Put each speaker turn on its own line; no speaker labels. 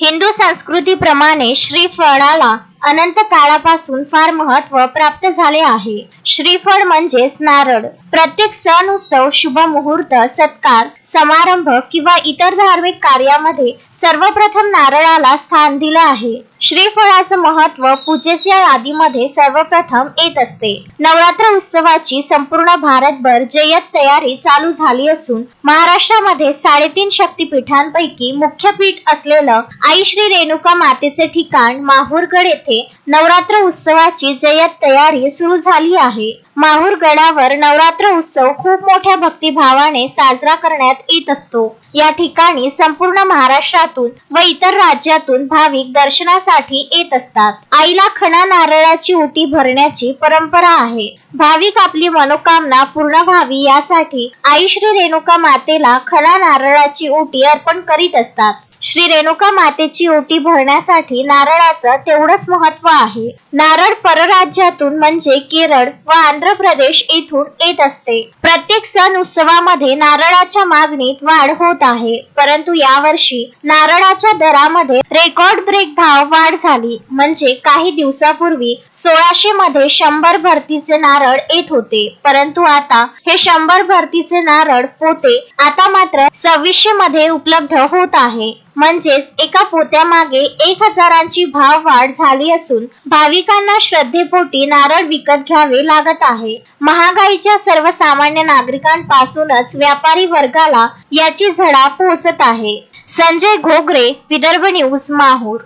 हिंदू संस्कृतीप्रमाणे श्रीफळाला अनंत काळापासून फार महत्त्व प्राप्त झाले आहे. श्रीफळ म्हणजेच नारळ. प्रत्येक सण उत्सव शुभ मुहूर्त सत्कार समारंभ किंवा इतर धार्मिक कार्यामध्ये सर्वप्रथम नारळाला स्थान दिलं आहे. श्रीफळाचं महत्त्व पूजेच्या यादीमध्ये सर्वप्रथम येत असते. नवरात्र उत्सवाची संपूर्ण भारतभर जय्यत तयारी चालू झाली असून महाराष्ट्रामध्ये साडेतीन शक्तीपीठांपैकी मुख्य पीठ असलेलं आई श्री रेणुका मातेचे ठिकाण माहूरगड येथे नवरात्र उत्सवाची जय्यत तयारी सुरू झाली आहे. माहूर गडावर नवरात्र उत्सव खूप मोठ्या भक्तिभावाने साजरा करण्यात येत असतो. या ठिकाणी संपूर्ण महाराष्ट्रातून व इतर राज्यातून भाविक दर्शनासाठी येत असतात. आईला खणा नारळाची उटी भरण्याची परंपरा आहे. भाविक आपली मनोकामना पूर्ण व्हावी यासाठी आई श्री रेणुका मातेला खणा नारळाची उटी अर्पण करीत असतात. श्री रेणुका मातेची ओटी भरण्यासाठी नारळाचं तेवढंच महत्त्व आहे. नारळ परराज्यातून म्हणजे केरळ व आंध्र प्रदेश येथून येत असते. प्रत्येक सण उत्सवामध्ये नारळाच्या मागणीत वाढ होत आहे. परंतु यावर्षी नारळाच्या दरामध्ये रेकॉर्ड ब्रेक भाव वाढ झाली. म्हणजे काही दिवसापूर्वी सोळाशे मध्ये शंभर भरतीचे नारळ येत होते. परंतु आता हे शंभर भरतीचे नारळ पोते आता मात्र सव्वीसशे मध्ये उपलब्ध होत आहे. म्हणजेच एका पोत्यामागे एक हजारांची भाव वाढ झाली असून भाविकांना श्रद्धेपोटी नारळ विकत घ्यावे लागत आहे. महागाईच्या सर्वसामान्य नागरिकांपासूनच व्यापारी वर्गाला याची झडा पोहोचत आहे. संजय घोगरे विदर्भ न्यूज माहूर.